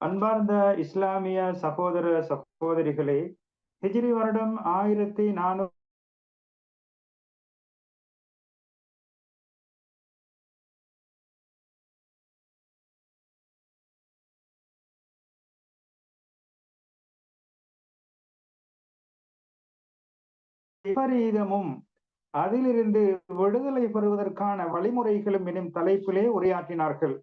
அன்பார்ந்த இஸ்லாமிய சகோதர சகோதரிகளே ஹிஜ்ரி வருடம் ஆயிரத்தி நானூறு விபரீதமும் அதிலிருந்து விடுதலை பெறுவதற்கான வழிமுறைகளும் எனும் தலைப்பிலே உரையாற்றினார்கள்.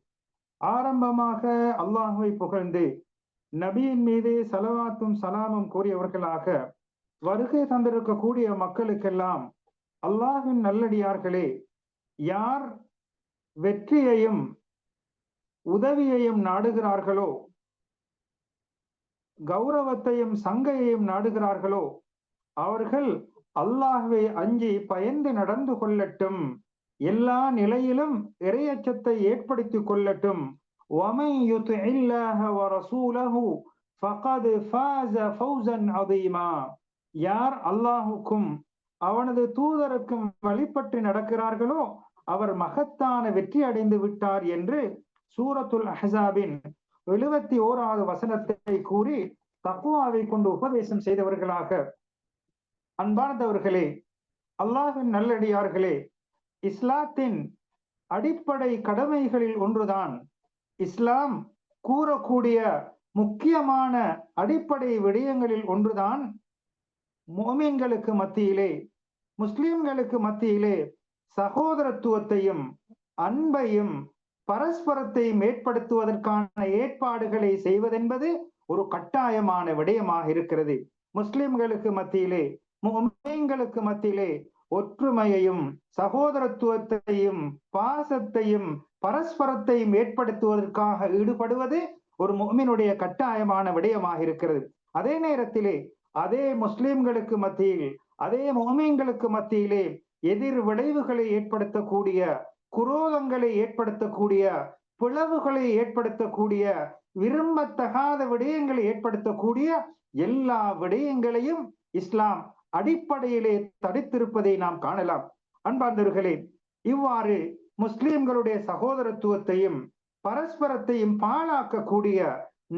ஆரம்பமாக அல்லாஹுவை புகழ்ந்து நபியின் மீது செலவாத்தும் சலாமும் கூறியவர்களாக வருகை தந்திருக்கக்கூடிய மக்களுக்கெல்லாம் அல்லாஹின் நல்லடியார்களே யார் வெற்றியையும் உதவியையும் நாடுகிறார்களோ கௌரவத்தையும் சங்கையையும் நாடுகிறார்களோ அவர்கள் அல்லாஹுவை அஞ்சி பயந்து நடந்து கொள்ளட்டும். எல்லா நிலையிலும் இறையச்சத்தை ஏற்படுத்தி கொள்ளட்டும். யார் அல்லாஹுக்கும் அவனது தூதருக்கும் வழிபட்டு நடக்கிறார்களோ அவர் மகத்தான வெற்றி அடைந்து விட்டார் என்று சூரத்துல் அஹாபின் எழுபத்தி ஓராவது வசனத்தை கூறி தக்குவாவை கொண்டு உபதேசம் செய்தவர்களாக. அன்பார்ந்தவர்களே அல்லாஹின் நல்லடியார்களே இஸ்லாத்தின் அடிப்படை கடமைகளில் ஒன்றுதான். இஸ்லாம் கூறக்கூடிய முக்கியமான அடிப்படை விடயங்களில் ஒன்றுதான். மோமீன்களுக்கு மத்தியிலே முஸ்லிம்களுக்கு மத்தியிலே சகோதரத்துவத்தையும் அன்பையும் பரஸ்பரத்தையும் ஏற்படுத்துவதற்கான ஏற்பாடுகளை செய்வதென்பது ஒரு கட்டாயமான விடயமாக இருக்கிறது. முஸ்லிம்களுக்கு மத்தியிலே முஸ்லிம்களுக்கு மத்தியிலே ஒற்றுமையையும் சகோதரத்துவத்தையும் பாசத்தையும் பரஸ்பரத்தையும் ஏற்படுத்துவதற்காக ஈடுபடுவது ஒரு முகமினுடைய கட்டாயமான விடயமாக இருக்கிறது. அதே நேரத்திலே அதே முஸ்லிம்களுக்கு மத்தியில் அதே முகமீன்களுக்கு மத்தியிலே எதிர் விளைவுகளை ஏற்படுத்தக்கூடிய குரோதங்களை ஏற்படுத்தக்கூடிய பிளவுகளை ஏற்படுத்தக்கூடிய விரும்பத்தகாத விடயங்களை ஏற்படுத்தக்கூடிய எல்லா விடயங்களையும் இஸ்லாம் அடிப்படையிலே தடுத்திருப்பதை நாம் காணலாம். அன்பார்ந்தவர்களே இவ்வாறு முஸ்லிம்களுடைய சகோதரத்துவத்தையும் பரஸ்பரத்தையும் பாழாக்கக்கூடிய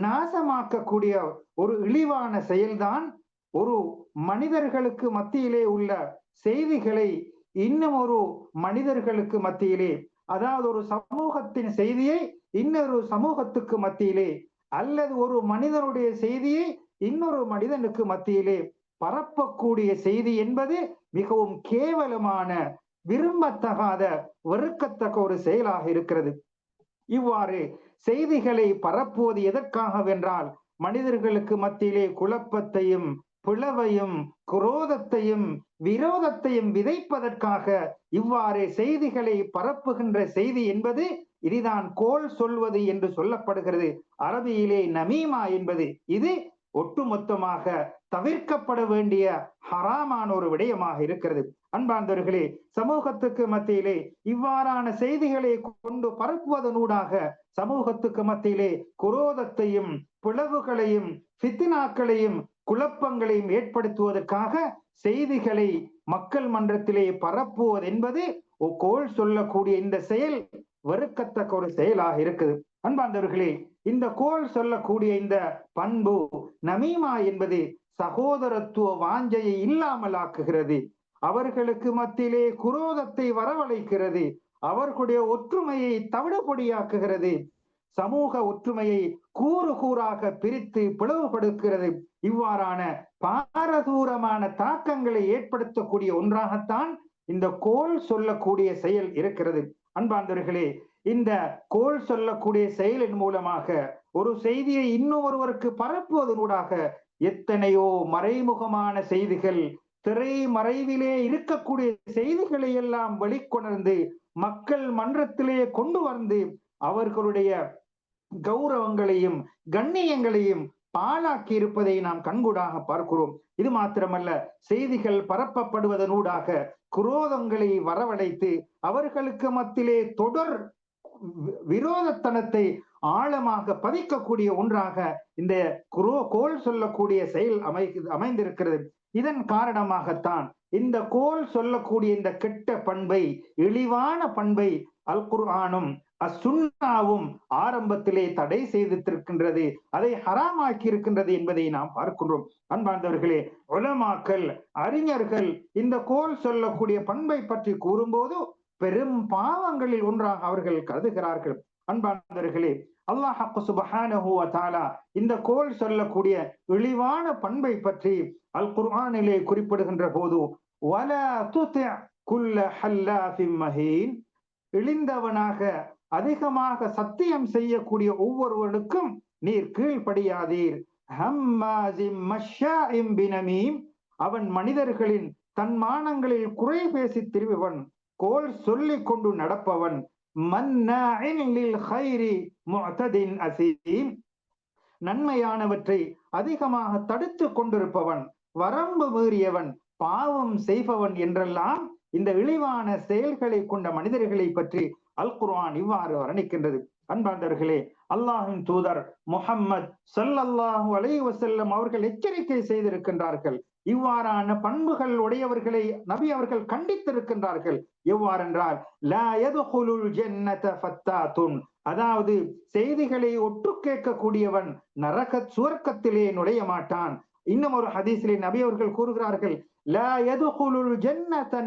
நாசமாக்கக்கூடிய ஒரு இழிவான செயல்தான் ஒரு மனிதர்களுக்கு மத்தியிலே உள்ள செய்திகளை இன்னும் ஒரு மனிதர்களுக்கு மத்தியிலே அதாவது ஒரு சமூகத்தின் செய்தியை இன்னொரு சமூகத்துக்கு மத்தியிலே அல்லது ஒரு மனிதனுடைய செய்தியை இன்னொரு மனிதனுக்கு மத்தியிலே பரப்பக்கூடிய செய்தி என்பது மிகவும் கேவலமான விரும்பத்தகாத வெறுக்கத்தக்க ஒரு செயலாக இருக்கிறது. இவ்வாறு செய்திகளை பரப்புவது எதற்காகவென்றால் மனிதர்களுக்கு மத்தியிலே குழப்பத்தையும் பிளவையும் குரோதத்தையும் விரோதத்தையும் விதைப்பதற்காக இவ்வாறு செய்திகளை பரப்புகின்ற செய்தி என்பது இதுதான் கோல் சொல்வது என்று சொல்லப்படுகிறது. அரபியிலே நமீமா என்பது. இது ஒட்டுமொத்தமாக தவிர்க்கப்பட வேண்டிய ஹராமான ஒரு விடயமாக இருக்கிறது. அன்பார்ந்தவர்களே சமூகத்துக்கு மத்தியிலே இவ்வாறான செய்திகளை கொண்டு பரப்புவதனூடாக சமூகத்துக்கு மத்தியிலே குரோதத்தையும் பிளவுகளையும் சித்தினாக்களையும் குழப்பங்களையும் ஏற்படுத்துவதற்காக செய்திகளை மக்கள் மன்றத்திலே பரப்புவது என்பது கோல் சொல்லக்கூடிய இந்த செயல். வெறுக்கத்தக்க ஒரு செயலாக இருக்குது. அன்பாண்டவர்களே இந்த கோல் சொல்லக்கூடிய இந்த பண்பு நமீமா என்பது சகோதரத்துவ வாஞ்சையை இல்லாமல் ஆக்குகிறது அவர்களுக்கு மத்தியிலே குரோதத்தை வரவழைக்கிறது. அவர்களுடைய ஒற்றுமையை தவிடுபொடியாக்குகிறது. சமூக ஒற்றுமையை கூறு கூறாக பிரித்து பிளவுபடுக்கிறது. இவ்வாறான பாரதூரமான தாக்கங்களை ஏற்படுத்தக்கூடிய ஒன்றாகத்தான் இந்த கோல் சொல்லக்கூடிய செயல் இருக்கிறது. அன்பாந்தர்களே இந்த கோல் சொல்லக்கூடிய செயலின் மூலமாக ஒரு செய்தியை இன்னும் ஒருவருக்கு பரப்புவதனூடாக எத்தனையோ மறைமுகமான செய்திகள் திரை மறைவிலே இருக்கக்கூடிய செய்திகளை எல்லாம் வெளிக்கொணர்ந்து மக்கள் மன்றத்திலே கொண்டு வந்து அவர்களுடைய கௌரவங்களையும் கண்ணியங்களையும் பாழாக்கி இருப்பதை நாம் கண்கூடாக பார்க்கிறோம். இது மாத்திரமல்ல செய்திகள் பரப்பப்படுவதனூடாக குரோதங்களை வரவழைத்து அவர்களுக்கு மத்தியிலே தொடர் விரோதத்தனத்தை ஆழமாக பதிக்கக்கூடிய ஒன்றாக இந்த குரோ கோல் சொல்லக்கூடிய செயல் அமை அமைந்திருக்கிறது. இதன் காரணமாகத்தான் இந்த கோல் சொல்லக்கூடிய இந்த கெட்ட பண்பை இழிவான பண்பை அல் குர்ஆனும் அசுன்னாவும் ஆரம்பத்திலே தடை செய்திருக்கின்றது அதை ஹராமாக்கி இருக்கின்றது என்பதை நாம் பார்க்கின்றோம். அன்பார்ந்தவர்களே உலமாக்கள் அறிஞர்கள் இந்த கோல் சொல்லக்கூடிய பண்பை பற்றி கூறும்போது பெரும் பாவங்களில் ஒன்றாக அவர்கள் கருதுகிறார்கள். அன்பார்ந்தவர்களே அல்லாஹ் சுபஹானஹு தாலா இந்த கோல் சொல்லக்கூடிய இழிவான பண்பை பற்றி அல் குர்ஆனிலே குறிப்பிடுகின்ற போது வல துதி குல்ல ஹல்லாஃபின் மஹீன் இழிந்தவனாக அதிகமாக சத்தியம் செய்யக்கூடிய ஒவ்வொருவனுக்கும் நீர் கீழ்ப்படியாதீர். அவன் மனிதர்களின் தன்மானங்களில் குறை பேசி திரும்பவன் கோல் சொல்லி கொண்டு நடப்பவன். நன்மையானவற்றை அதிகமாக தடுத்து கொண்டிருப்பவன் வரம்பு மீறியவன் பாவம் செய்பவன் என்றெல்லாம் இந்த இழிவான செயல்களை கொண்ட மனிதர்களை பற்றி அல் குர்ஆன் இவ்வாறு வர்ணிக்கின்றது. அன்பாண்டர்களே அல்லாஹின் தூதர் முகம்மது சல்லல்லாஹு அலை வசல்லம் அவர்கள் எச்சரிக்கை செய்திருக்கின்றார்கள். இவ்வாறான பண்புகள் உடையவர்களை நபி அவர்கள் கண்டித்திருக்கின்றார்கள். எவ்வாறென்றால் அதாவது செய்திகளை ஒட்டு கேட்கக்கூடியவன் நரக சுவர்க்கத்திலே நுழைய மாட்டான். இன்னும் ஒரு ஹதீஸிலே நபி அவர்கள் கூறுகிறார்கள்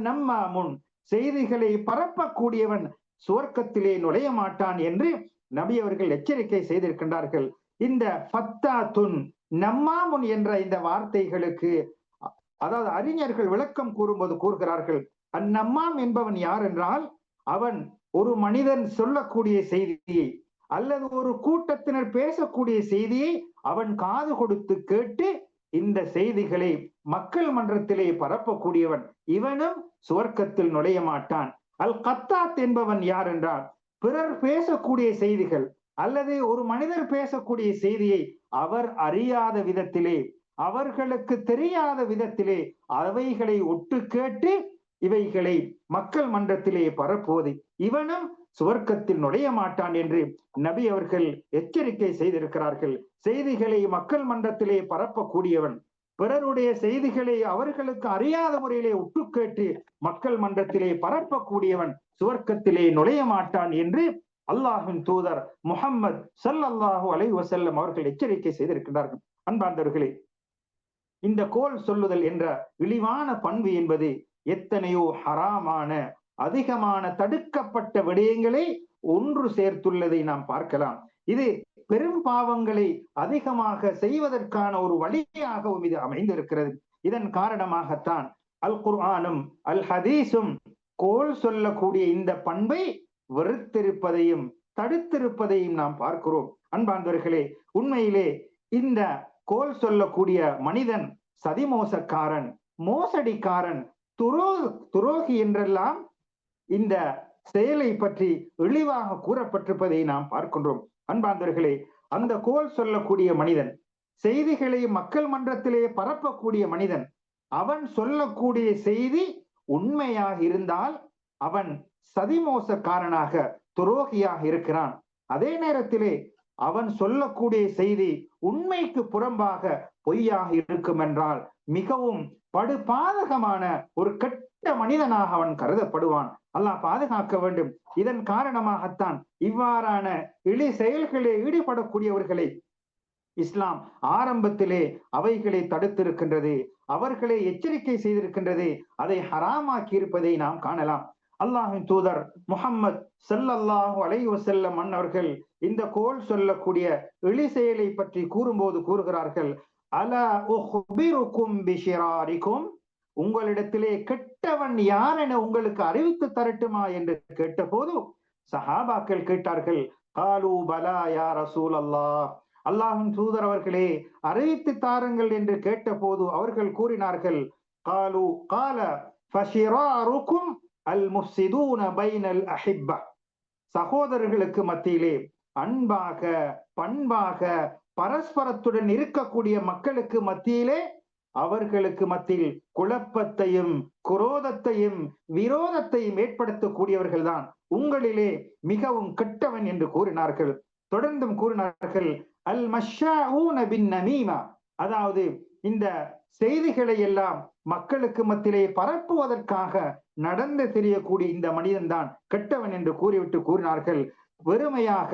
நம்மாமுன். செய்திகளை பரப்பக்கூடியவன் சுவர்க்கத்திலே நுழைய மாட்டான் என்று நபி அவர்கள் எச்சரிக்கை செய்திருக்கின்றார்கள். இந்த பத்தா துன் நம்மாமுன் என்ற இந்த வார்த்தைகளுக்கு அதாவது அறிஞர்கள் விளக்கம் கூறும்போது கூறுகிறார்கள் அந்நம்மாம் என்பவன் யார் என்றால் அவன் ஒரு மனிதன் சொல்லக்கூடிய செய்தியை அல்லது ஒரு கூட்டத்தினர் பேசக்கூடிய செய்தியை அவன் காது கொடுத்து கேட்டு இந்த செய்திகளை மக்கள் மன்றத்திலே பரப்பக்கூடியவன். இவனும் சுவர்க்கத்தில் நுழைய மாட்டான். அல் கத்தாத் என்பவன் யார் என்றால் பிறர் பேசக்கூடிய செய்திகள் அல்லது ஒரு மனிதர் பேசக்கூடிய செய்தியை அவர் அறியாத விதத்திலே அவர்களுக்கு தெரியாத விதத்திலே அவைகளை ஒட்டு கேட்டு இவைகளை மக்கள் மன்றத்திலே பரப்புவது இவனும் சுவர்க்கத்தில் நுழைய மாட்டான் என்று நபி அவர்கள் எச்சரிக்கை செய்திருக்கிறார்கள். செய்திகளை மக்கள் மன்றத்திலே பரப்பக்கூடியவன் பிறருடைய செய்திகளை அவர்களுக்கு அறியாத முறையிலே உற்று கேட்டு மக்கள் மன்றத்திலே பரப்பக்கூடியவன் சுவர்க்கத்திலே நுழைய மாட்டான் என்று அல்லாஹின் தூதர் முகம்மது சல்லல்லாஹு அலை வசல்லம் அவர்கள் எச்சரிக்கை செய்திருக்கிறார்கள் அன்பார்ந்தவர்களே இந்த கோல் சொல்லுதல் என்ற இழிவான பண்பு என்பது எத்தனையோ ஹராமான அதிகமான தடுக்கப்பட்ட விடயங்களை ஒன்று சேர்த்துள்ளதை நாம் பார்க்கலாம். இது பெரும் பாவங்களை அதிகமாக செய்வதற்கான ஒரு வழியாகவும் இது அமைந்திருக்கிறது. இதன் காரணமாகத்தான் அல் குர்ஆனும் அல் ஹதீஸும் கோல் சொல்லக்கூடிய இந்த பண்பை வெறுத்திருப்பதையும் தடுத்திருப்பதையும் நாம் பார்க்கிறோம். அன்பாந்தவர்களே உண்மையிலே இந்த கோல் சொல்லக்கூடிய மனிதன் சதிமோசக்காரன் மோசடிக்காரன் துரோ துரோகி என்றெல்லாம் இந்த செயலை பற்றி இழிவாக கூறப்பட்டிருப்பதை நாம் பார்க்கின்றோம். அன்பாந்தர்களே அந்த கோல் சொல்லக்கூடிய மனிதன் செய்திகளை மக்கள் மன்றத்திலே பரப்பக்கூடிய மனிதன் அவன் சொல்லக்கூடிய செய்தி உண்மையாக இருந்தால் அவன் சதிமோசக்காரனாக துரோகியாக இருக்கிறான். அதே நேரத்திலே அவன் சொல்லக்கூடிய செய்தி உண்மைக்கு புறம்பாக பொய்யாக இருக்கும் என்றால் மிகவும் படுபாதகமான ஒரு கெட்ட மனிதனாக அவன் கருதப்படுவான். அல்லாஹ் பாதுகாக்க வேண்டும். இதன் காரணமாகத்தான் இவ்வாறான இழி செயல்களில் ஈடுபடக்கூடியவர்களை இஸ்லாம் ஆரம்பத்திலே அவைகளை தடுத்திருக்கின்றது அவர்களை எச்சரிக்கை செய்திருக்கின்றது அதை ஹராமாக்கி இருப்பதை நாம் காணலாம். அல்லாஹின் தூதர் முகம்மது செல்லல்லாஹு அலை வசல்லம் மன்னர்கள் இந்த கோல் சொல்லக்கூடிய இழி செயலை பற்றி கூறும்போது கூறுகிறார்கள் அல உஹ்பிருக்கும் பிஷிராரிக்கும் உங்களிடத்திலே கெட்டவன் யார் என உங்களுக்கு அறிவித்து தரட்டுமா என்று கேட்டபோது சஹாபாக்கள் கேட்டார்கள் காலு பலா யா ரசூல் அல்லாஹ் அல்லாஹின் தூதர் அவர்களே அறிவித்து தாருங்கள் என்று கேட்டபோது அவர்கள் கூறினார்கள் காலு கால ஃபஷிராருக்கும் அல் முஃசிதூன பைனல் அஹிப்பா. சகோதரர்களுக்கு மத்தியிலே அன்பாக பண்பாக பரஸ்பரத்துடன் இருக்கக்கூடிய மக்களுக்கு மத்தியிலே அவர்களுக்கு மத்தியில் குழப்பத்தையும் குரோதத்தையும் விரோதத்தையும் ஏற்படுத்தக்கூடியவர்கள் தான் உங்களிலே மிகவும் கெட்டவன் என்று கூறினார்கள். தொடர்ந்தும் கூறினார்கள் அல் பின் நமீமா. அதாவது இந்த செய்திகளை எல்லாம் மக்களுக்கு மத்தியிலே பரப்புவதற்காக நடந்து தெரியக்கூடிய இந்த மனிதன் தான் கெட்டவன் என்று கூறிவிட்டு கூறினார்கள். வெறுமையாக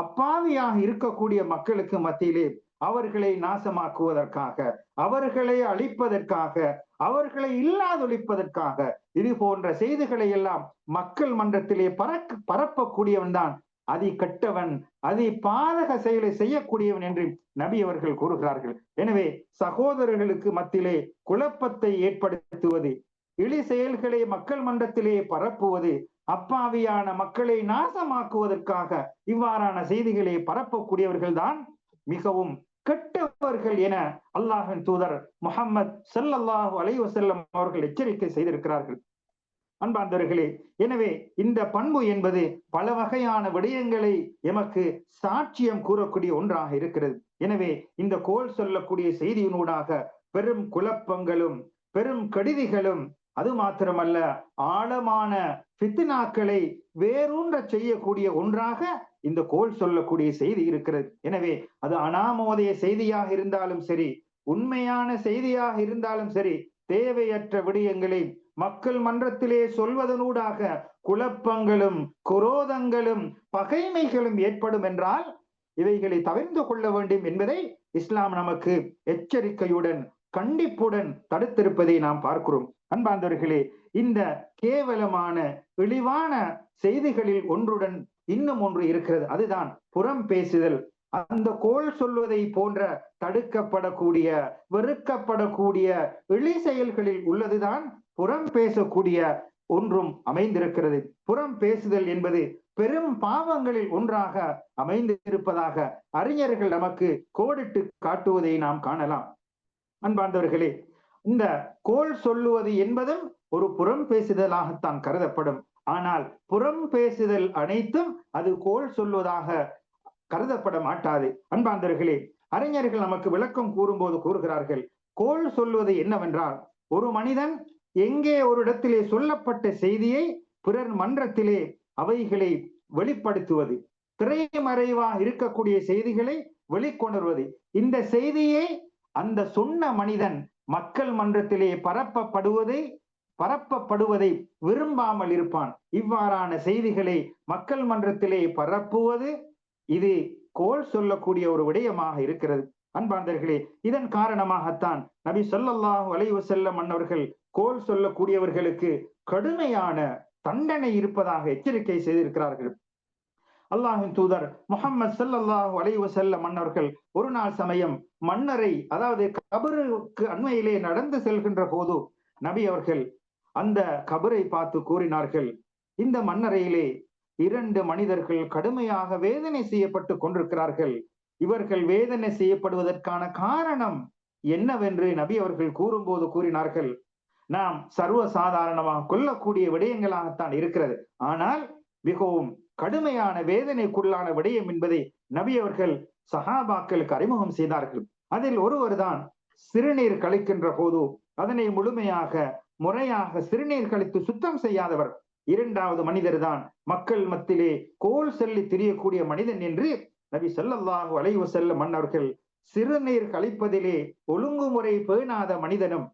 அப்பாவியாக இருக்கக்கூடிய மக்களுக்கு மத்தியிலே அவர்களை நாசமாக்குவதற்காக அவர்களை அழிப்பதற்காக அவர்களை இல்லாதொழிப்பதற்காக இது போன்ற செய்திகளை எல்லாம் மக்கள் மன்றத்திலே பறக்க பரப்பக்கூடியவன் தான். அதி கட்டவன் அதி பாதக செயலை செய்யக்கூடியவன் என்று நபி அவர்கள் கூறுகிறார்கள். எனவே சகோதரர்களுக்கு மத்தியிலே குழப்பத்தை ஏற்படுத்துவது இழி செயல்களை மக்கள் மன்றத்திலே பரப்புவது அப்பாவியான மக்களை நாசமாக்குவதற்காக இவ்வாறான செய்திகளை பரப்பக்கூடியவர்கள் தான் மிகவும் கெட்டவர்கள் என அல்லாஹின் தூதர் முகம்மது செல்லல்லாஹு அலைவசல்லம் அவர்கள் எச்சரிக்கை செய்திருக்கிறார்கள். அன்பார்ந்தவர்களே எனவே இந்த பண்பு என்பது பல வகையான விடயங்களை எமக்கு சாட்சியம் கூறக்கூடிய ஒன்றாக இருக்கிறது. எனவே இந்த கோல் சொல்லக்கூடிய செய்தியினூடாக பெரும் குழப்பங்களும் பெரும் கடிதிகளும் அது மாத்திரமல்ல ஆழமான பித்தினாக்களை வேரூன்ற செய்யக்கூடிய ஒன்றாக இந்த கோல் சொல்லக்கூடிய செய்தி இருக்கிறது. எனவே அது அனாமோதய செய்தியாக இருந்தாலும் சரி உண்மையான செய்தியாக இருந்தாலும் சரி தேவையற்ற விடயங்களை மக்கள் மன்றத்திலே சொல்வதனூடாக குழப்பங்களும் குரோதங்களும் பகைமைகளும் ஏற்படும் என்றால் இவைகளை தவிர்த்து கொள்ள வேண்டும் என்பதை இஸ்லாம் நமக்கு எச்சரிக்கையுடன் கண்டிப்புடன் தடுத்திருப்பதை நாம் பார்க்கிறோம். அன்பாந்தவர்களே இந்த கேவலமான இழிவான செய்திகளில் ஒன்றுடன் இன்னும் ஒன்று இருக்கிறது. அதுதான் புறம் பேசுதல். அந்த கோல் சொல்வதை போன்ற தடுக்கப்படக்கூடிய வெறுக்கப்படக்கூடிய இழி செயல்களில் உள்ளதுதான் புறம் பேசக்கூடிய ஒன்றும் அமைந்திருக்கிறது. புறம் பேசுதல் என்பது பெரும் பாவங்களில் ஒன்றாக அமைந்திருப்பதாக அறிஞர்கள் நமக்கு கோடிட்டு காட்டுவதை நாம் காணலாம். அன்பார்ந்தவர்களே இந்த கோல் சொல்லுவது என்பதும் ஒரு புறம் பேசுதலாகத்தான் கருதப்படும். ஆனால் புறம் பேசுதல் அனைத்தும் அது கோல் சொல்வதாக கருதப்பட மாட்டாது. அன்பாந்தர்களே அறிஞர்கள் நமக்கு விளக்கம் கூறும்போது கூறுகிறார்கள் கோல் சொல்வது என்னவென்றால் ஒரு மனிதன் எங்கே ஒரு இடத்திலே சொல்லப்பட்ட செய்தியை பிறர் மன்றத்திலே அவைகளை வெளிப்படுத்துவது திரைமறைவாக இருக்கக்கூடிய செய்திகளை வெளிக்கொணர்வது இந்த செய்தியை அந்த சொன்ன மனிதன் மக்கள் மன்றத்திலே பரப்பப்படுவதை பரப்பப்படுவதை விரும்பாமல் இருப்பான். இவ்வாறான செய்திகளை மக்கள் மன்றத்திலே பரப்புவது இது கோல் சொல்லக்கூடிய ஒரு விடயமாக இருக்கிறது. அன்பாந்தர்களே இதன் காரணமாகத்தான் நபி சொல்லல்லாஹ் வளைவு செல்ல மன்னர்கள் கோல் சொல்லக்கூடியவர்களுக்கு கடுமையான தண்டனை இருப்பதாக எச்சரிக்கை செய்திருக்கிறார்கள். அல்லாஹின் தூதர் முகமது சல்லாஹ் வளைவு செல்ல மன்னர்கள் ஒரு நாள் சமயம் மன்னரை அதாவது கபருக்கு அண்மையிலே நடந்து செல்கின்ற போது நபி அவர்கள் அந்த கபரை பார்த்து கூறினார்கள் இந்த மன்னரையிலே இரண்டு மனிதர்கள் கடுமையாக வேதனை செய்யப்பட்டு கொண்டிருக்கிறார்கள். இவர்கள் வேதனை செய்யப்படுவதற்கான காரணம் என்னவென்று நபி அவர்கள் கூறும்போது கூறினார்கள் நாம் சர்வ சாதாரணமாக கொல்லக்கூடிய விடயங்களாகத்தான் இருக்கிறது. ஆனால் மிகவும் கடுமையான வேதனைக்குள்ளான விடயம் என்பதை நபி அவர்கள் சஹாபாக்களுக்கு அறிமுகம் செய்தார்கள். அதில் ஒருவர் தான் சிறுநீர் கழிக்கின்ற போது அதனை முழுமையாக முறையாக சிறுநீர் கழித்து சுத்தம் செய்யாதவர். இரண்டாவது மனிதர் தான் மக்கள் மத்தியிலே கோல் செல்லி திரியக்கூடிய மனிதன் என்று நபி சொல்லல்லாஹு அலைவு செல்ல மன்னர்கள் சிறுநீர் கழிப்பதிலே ஒழுங்குமுறை பேணாத மனிதனும்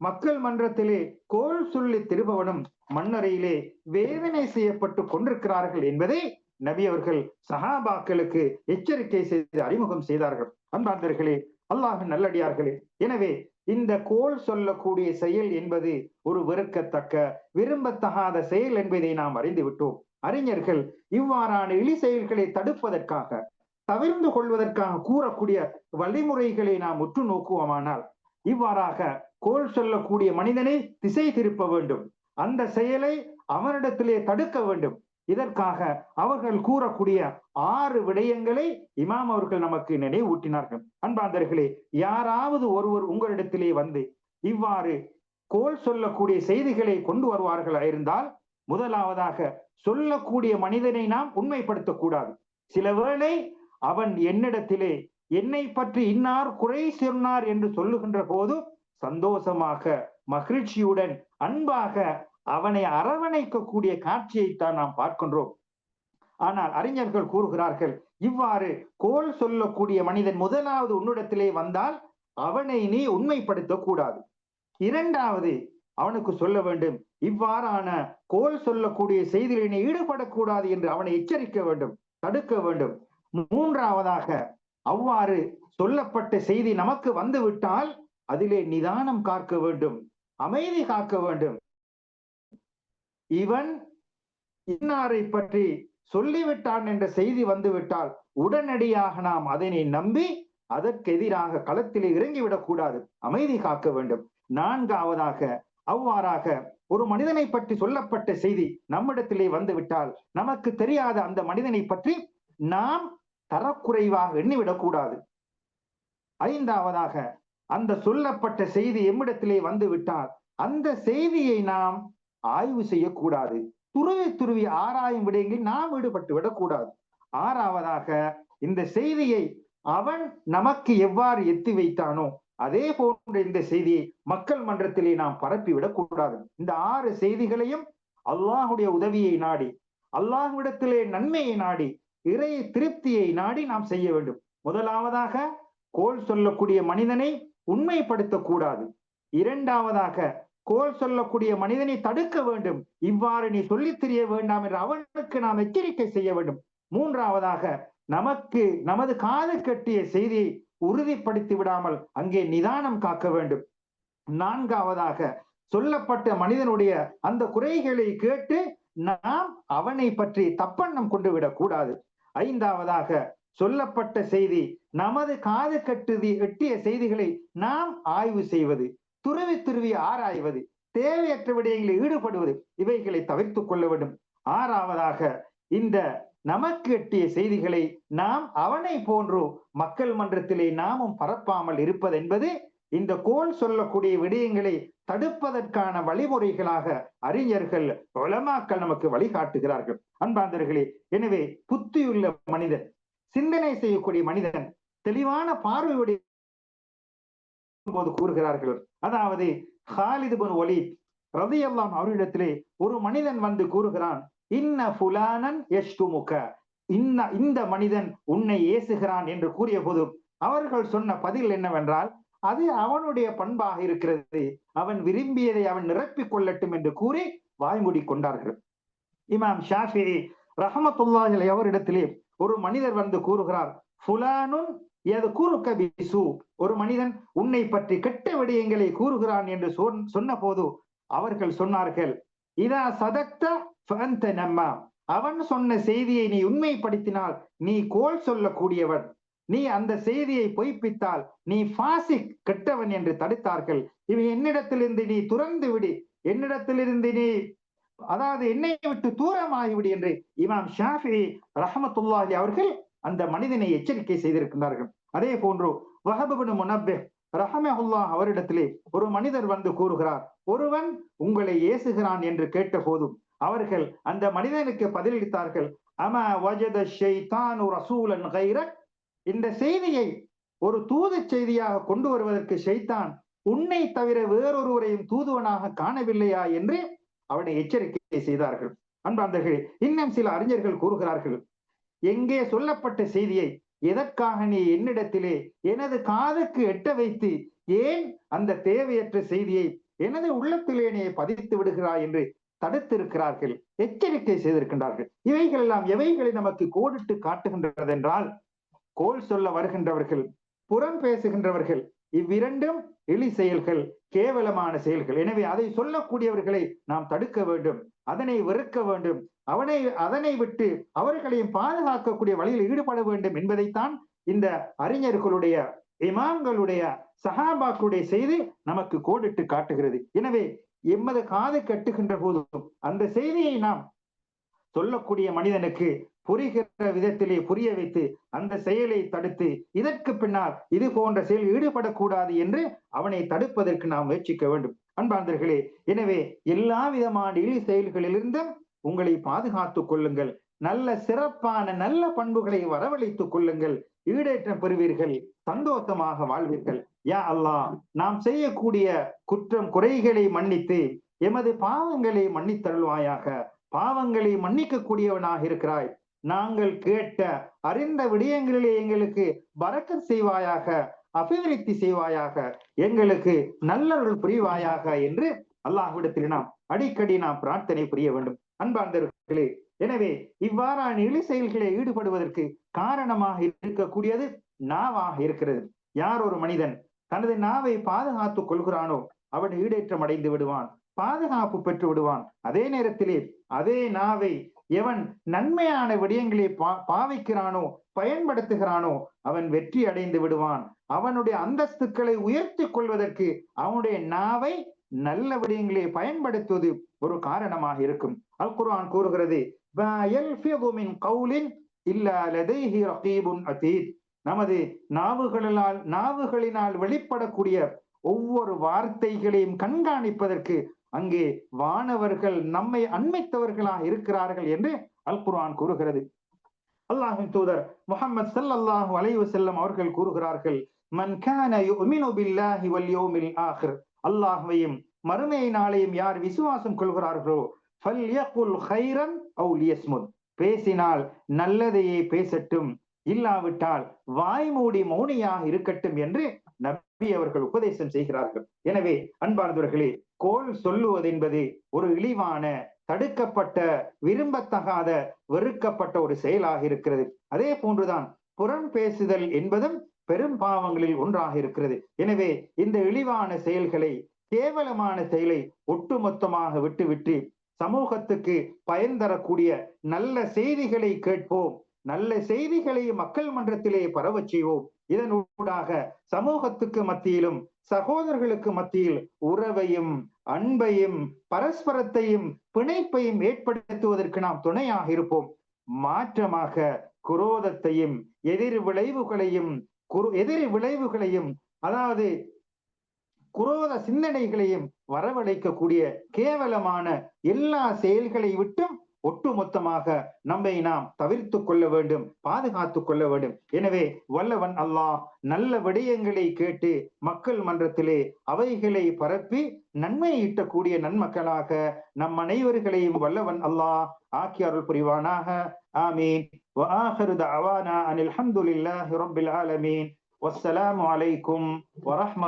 மக்கள் மன்றத்திலே கோல் சொல்லி திருபவனும் மன்னரையிலே வேதனை செய்யப்பட்டு கொண்டிருக்கிறார்கள் என்பதை நபி அவர்கள் சஹாபாக்களுக்கு எச்சரிக்கை செய்து அறிமுகம் செய்தார்கள். அன்பாந்தர்களே அல்லாஹ் நல்லடியார்களே எனவே இந்த கோல் சொல்லக்கூடிய செயல் என்பது ஒரு வெறுக்கத்தக்க விரும்பத்தகாத செயல் என்பதை நாம் அறிந்து விட்டோம். அறிஞர்கள் இவ்வாறான இழி செயல்களை தடுப்பதற்காக தவிர்ந்து கொள்வதற்காக கூறக்கூடிய வழிமுறைகளை நாம் உற்று நோக்குவோமானால் இவ்வாறாக கோல் சொல்லக்கூடிய மனிதனை திசை திருப்ப வேண்டும். அந்த செயலை அவனிடத்திலே தடுக்க வேண்டும். இதற்காக அவர்கள் கூறக்கூடிய ஆறு விடயங்களை இமாம் அவர்கள் நமக்கு நினைவூட்டினார்கள். அன்பாந்தர்களே யாராவது ஒருவர் உங்களிடத்திலே வந்து இவ்வாறு கோல் சொல்லக்கூடிய செய்திகளை கொண்டு வருவார்கள் இருந்தால் முதலாவதாக சொல்லக்கூடிய மனிதனை நாம் உண்மைப்படுத்தக்கூடாது. சில வேளை அவன் என்னிடத்திலே என்னை பற்றி இன்னார் குறை சொன்னார் என்று சொல்லுகின்ற போது சந்தோஷமாக மகிழ்ச்சியுடன் அன்பாக அவனை அரவணைக்கக்கூடிய காட்சியைத்தான் நாம் பார்க்கின்றோம். ஆனால் அறிஞர்கள் கூறுகிறார்கள் இவ்வாறு கோல் சொல்லக்கூடிய மனிதன் முதலாவது உன்னிடத்திலே வந்தால் அவனை நீ உண்மைப்படுத்த கூடாது. இரண்டாவது அவனுக்கு சொல்ல வேண்டும் இவ்வாறான கோல் சொல்லக்கூடிய செய்திகளில் நீ ஈடுபடக்கூடாது என்று அவனை எச்சரிக்க வேண்டும் தடுக்க வேண்டும். மூன்றாவதாக அவ்வாறு சொல்லப்பட்ட செய்தி நமக்கு வந்துவிட்டால் அதிலே நிதானம் காக்க வேண்டும் அமைதி காக்க வேண்டும். இவன் இன்னாரை பற்றி சொல்லிவிட்டான் என்ற செய்தி வந்துவிட்டால் உடனடியாக நாம் அதனை நம்பி அதற்கு எதிராக களத்திலே இறங்கிவிடக் கூடாது. அமைதி காக்க வேண்டும். நான்காவதாக அவ்வாறாக ஒரு மனிதனை பற்றி சொல்லப்பட்ட செய்தி நம்மிடத்திலே வந்துவிட்டால் நமக்கு தெரியாத அந்த மனிதனை பற்றி நாம் தரக்குறைவாக எண்ணிவிடக் கூடாது. ஐந்தாவதாக அந்த சொல்லப்பட்ட செய்தி எம்மிடத்திலே வந்து விட்டால் அந்த செய்தியை நாம் ஆய்வு செய்யக்கூடாது. துருவி துருவி ஆராயும் விடயங்களில் நாம் ஈடுபட்டு விடக்கூடாது. ஆறாவதாக இந்த செய்தியை அவன் நமக்கு எவ்வாறு எத்தி வைத்தானோ அதே போன்ற இந்த செய்தியை மக்கள் மன்றத்திலே நாம் பரப்பிவிடக் கூடாது இந்த ஆறு செய்திகளையும் அல்லாஹுடைய உதவியை நாடி அல்லாஹ்விடத்திலே நன்மையை நாடி இறை திருப்தியை நாடி நாம் செய்ய வேண்டும். முதலாவதாக கோல் சொல்லக்கூடிய மனிதனை உண்மைப்படுத்தக்கூடாது. இரண்டாவதாக கோல் சொல்லக்கூடிய மனிதனை தடுக்க வேண்டும். இவ்வாறு நீ சொல்லித் தெரிய வேண்டாம் என்று அவனுக்கு நாம் எச்சரிக்கை செய்ய வேண்டும். மூன்றாவதாக நமக்கு நமது காது கட்டிய செய்தியை உறுதிப்படுத்தி விடாமல் அங்கே நிதானம் காக்க வேண்டும். நான்காவதாக சொல்லப்பட்ட மனிதனுடைய அந்த குறைகளை கேட்டு நாம் அவனை பற்றி தப்பெண்ணம் கொண்டு விடக் கூடாது ஐந்தாவதாக சொல்லப்பட்ட செய்தி நமது காது கட்டுதி எட்டிய செய்திகளை நாம் ஆய்வு செய்வது. துருவி துருவி ஆராய்வது தேவையற்ற விடயங்களில் ஈடுபடுவது இவைகளை தவிர்த்து கொள்ள வேண்டும். ஆறாவதாக இந்த நமக்கு எட்டிய செய்திகளை நாம் அவனை போன்று மக்கள் மன்றத்திலே நாமும் பரப்பாமல் இருப்பது என்பது இந்த கோல் சொல்லக்கூடிய விடயங்களை தடுப்பதற்கான வழிமுறைகளாக அறிஞர்கள் உலமாக்கள் நமக்கு வழிகாட்டுகிறார்கள். அன்பாந்தர்களே எனவே புத்தியுள்ள மனிதன் சிந்தனை செய்யக்கூடிய மனிதன் தெளிவான பார்வையுடைய போது கூறுகிறார்கள். அதாவது ஹாலிது பின் ஒலீத் ரதி அல்லாம் அவரிடத்திலே ஒரு மனிதன் வந்து கூறுகிறான் இன்ன புலானன் எஷ்டுமுக இன்ன இந்த மனிதன் உன்னை ஏசுகிறான் என்று கூறிய போது அவர்கள் சொன்ன பதில் என்னவென்றால் அது அவனுடைய பண்பாக இருக்கிறது. அவன் விரும்பியதை அவன் நிரப்பிக் கொள்ளட்டும் என்று கூறி வாய்மூடி கொண்டார்கள். இமாம் ஷாஃபி ரஹமத்துல்லாஹிலை அவரிடத்திலே ஒரு மனிதர் வந்து கூறுகிறார் புலானுன் ஒரு மனிதன் உன்னை பற்றி கெட்ட விடயங்களை கூறுகிறான் என்று சொன்ன போது அவர்கள் சொன்னார்கள் இதா சதக்த நம்மா அவன் சொன்ன செய்தியை நீ உண்மைப்படுத்தினால் நீ கோல் சொல்லக்கூடியவன். நீ அந்த செய்தியை பொய்ப்பித்தால் நீ பாசிக் கெட்டவன் என்று தடுத்தார்கள். இவன் என்னிடத்திலிருந்து நீ துறந்து விடு என்னிடத்திலிருந்து நீ அதாவது என்னை விட்டு தூரமாகிவிடு என்று இமாம் ஷாஃபி ரஹமத்துல்லாஹி அவர்கள் அந்த மனிதனை எச்சரிக்கை செய்திருக்கிறார்கள் அதே போன்று வஹபுபின் முனப்பே ரஹமஹுல்லா அவரிடத்திலே ஒரு மனிதர் வந்து கூறுகிறார் ஒருவன் உங்களை ஏசுகிறான் என்று கேட்ட போதும் அவர்கள் அந்த மனிதனுக்கு பதிலளித்தார்கள் அம வஜத ஷெய்தான் ரசூலன் கைரக்? இந்த செய்தியை ஒரு தூது செய்தியாக கொண்டு வருவதற்கு ஷெய்தான் உன்னை தவிர வேறொருவரையும் தூதுவனாக காணவில்லையா? என்று அவனை எச்சரிக்கை செய்தார்கள். அன்பாந்தர்கள் இன்னும் சில அறிஞர்கள் கூறுகிறார்கள் எங்கே சொல்லப்பட்ட செய்தியை எதற்காக நீ என்னிடத்திலே எனது காதுக்கு எட்ட வைத்து ஏன் அந்த தேவையற்ற செய்தியை எனது உள்ளத்திலே நீ பதித்து விடுகிறாய் என்று தடுத்திருக்கிறார்கள் எச்சரிக்கை செய்திருக்கின்றார்கள். இவைகள் எல்லாம் எவைகளை நமக்கு கோடிட்டு காட்டுகின்றது என்றால் கோல் சொல்ல வருகின்றவர்கள் புறம் பேசுகின்றவர்கள் இவ்விரண்டும் எளி செயல்கள் கேவலமான செயல்கள். எனவே அதை சொல்லக்கூடியவர்களை நாம் தடுக்க வேண்டும். அதனை வெறுக்க வேண்டும். அவனை அதனை விட்டு அவர்களையும் பாதுகாக்கக்கூடிய வழியில் ஈடுபட வேண்டும் என்பதைத்தான் இந்த அறிஞர்களுடைய இமாம்களுடைய சஹாபாக்களுடைய செய்தி நமக்கு கோடிட்டு காட்டுகிறது. எனவே எமது காது கட்டுகின்ற போதும் அந்த செய்தியை நாம் சொல்லக்கூடிய மனிதனுக்கு புரிகிற விதத்திலே புரிய வைத்து அந்த செயலை தடுத்து இதற்கு பின்னால் இது போன்ற செயல் ஈடுபடக்கூடாது என்று அவனை தடுப்பதற்கு நாம் முயற்சிக்க வேண்டும். அன்பார்ந்தர்களே எனவே எல்லா விதமான இழி செயல்களிலிருந்தும் உங்களை பாதுகாத்துக் கொள்ளுங்கள். நல்ல சிறப்பான நல்ல பண்புகளை வரவழைத்துக் கொள்ளுங்கள். ஈடேற்றம் பெறுவீர்கள். சந்தோஷமாக வாழ்வீர்கள். யா அல்லாஹ் நாம் செய்யக்கூடிய குற்றம் குறைகளை மன்னித்து எமது பாவங்களை மன்னித்தருள்வாயாக. பாவங்களை மன்னிக்க கூடியவனாக இருக்கிறாய். நாங்கள் கேட்ட அறிந்த விடயங்களிலே எங்களுக்கு பறக்க செய்வாயாக. அபிவிருத்தி செய்வாயாக எங்களுக்கு நல்லவர்கள் புரிவாயாக என்று அல்லாஹ்விடத்தில் நாம் அடிக்கடி நாம் பிரார்த்தனை புரிய வேண்டும். அன்பார்ந்தவர்களே எனவே இவ்வாறான இழி செயல்களில் ஈடுபடுவதற்கு காரணமாக இருக்கக்கூடியது நாவாக இருக்கிறது. யார் ஒரு மனிதன் தனது நாவை பாதுகாத்துக் கொள்கிறானோ அவன் ஈடேற்றம் அடைந்து விடுவான் பாதுகாப்பு பெற்று விடுவான். அதே நேரத்திலே அதே நாவை எவன் நன்மையான விடயங்களை பா பாவிக்கிறானோ பயன்படுத்துகிறானோ அவன் வெற்றி அடைந்து விடுவான். அவனுடைய அந்தஸ்துக்களை உயர்த்தி கொள்வதற்கு அவனுடைய நாவை நல்ல விடயங்களை பயன்படுத்துவது ஒரு காரணமாக இருக்கும். அல் குர்ஆன் கூறுகிறது நமது நாவுகளினால் நாவுகளினால் வெளிப்படக்கூடிய ஒவ்வொரு வார்த்தைகளையும் கண்காணிப்பதற்கு அங்கே வானவர்கள் நம்மை அண்மைத்தவர்களாக இருக்கிறார்கள் என்று அல் குர்ஆன் கூறுகிறது. அல்லாஹின் தூதர் முகமது சல்லல்லாஹு அலைவு செல்லம் அவர்கள் கூறுகிறார்கள் மன் மறுமை நாளையும் யார் விசுவாசம் கொள்கிறார்களோ ஹைரன் பேசினால் நல்லதையே பேசட்டும் இல்லாவிட்டால் வாய்மூடி மௌனியாக இருக்கட்டும் என்று நபி அவர்கள் உபதேசம் செய்கிறார்கள். எனவே அன்பார்ந்தவர்களே கோல் சொல்லுவது என்பது ஒரு இழிவான தடுக்கப்பட்ட விரும்பத்தகாத வெறுக்கப்பட்ட ஒரு செயலாக இருக்கிறது. அதே போன்றுதான் புறம் பேசுதல் என்பதும் பெரும் பாவங்களில் ஒன்றாக இருக்கிறது. எனவே இந்த இழிவான செயல்களை கேவலமான செயலை ஒட்டுமொத்தமாக விட்டுவிட்டு சமூகத்துக்கு பயன் தரக்கூடிய நல்ல செய்திகளை கேட்போம். நல்ல செய்திகளை மக்கள் மன்றத்திலே பரவச் செய்வோம். இதனூடாக சமூகத்துக்கு மத்தியிலும் சகோதரர்களுக்கு மத்தியில் உறவையும் அன்பையும் பரஸ்பரத்தையும் பிணைப்பையும் ஏற்படுத்துவதற்கு நாம் துணையாக இருப்போம். மாற்றமாக குரோதத்தையும் எதிர் விளைவுகளையும் எதிர் விளைவுகளையும் அதாவது குரோத சிந்தனைகளையும் வரவழைக்கக்கூடிய கேவலமான எல்லா செயல்களை விட்டும் ஒட்டுமொத்தமாக நம்மை நாம் தவிர்த்து கொள்ள வேண்டும் பாதுகாத்து கொள்ள வேண்டும். எனவே வல்லவன் அல்லாஹ் நல்ல விடயங்களை கேட்டு மக்கள் மன்றத்திலே அவைகளை பரப்பி நன்மை ஈட்டக்கூடிய நன்மக்களாக நம் அனைவர்களையும் வல்லவன் அல்லாஹ் ஆக்கி அருள் புரிவானாக. ஆமீன். அனில் அஹமதுல்லாஹி ரபில் ஆலமீன். வசலாம் வலைக்கும் வரஹ்ம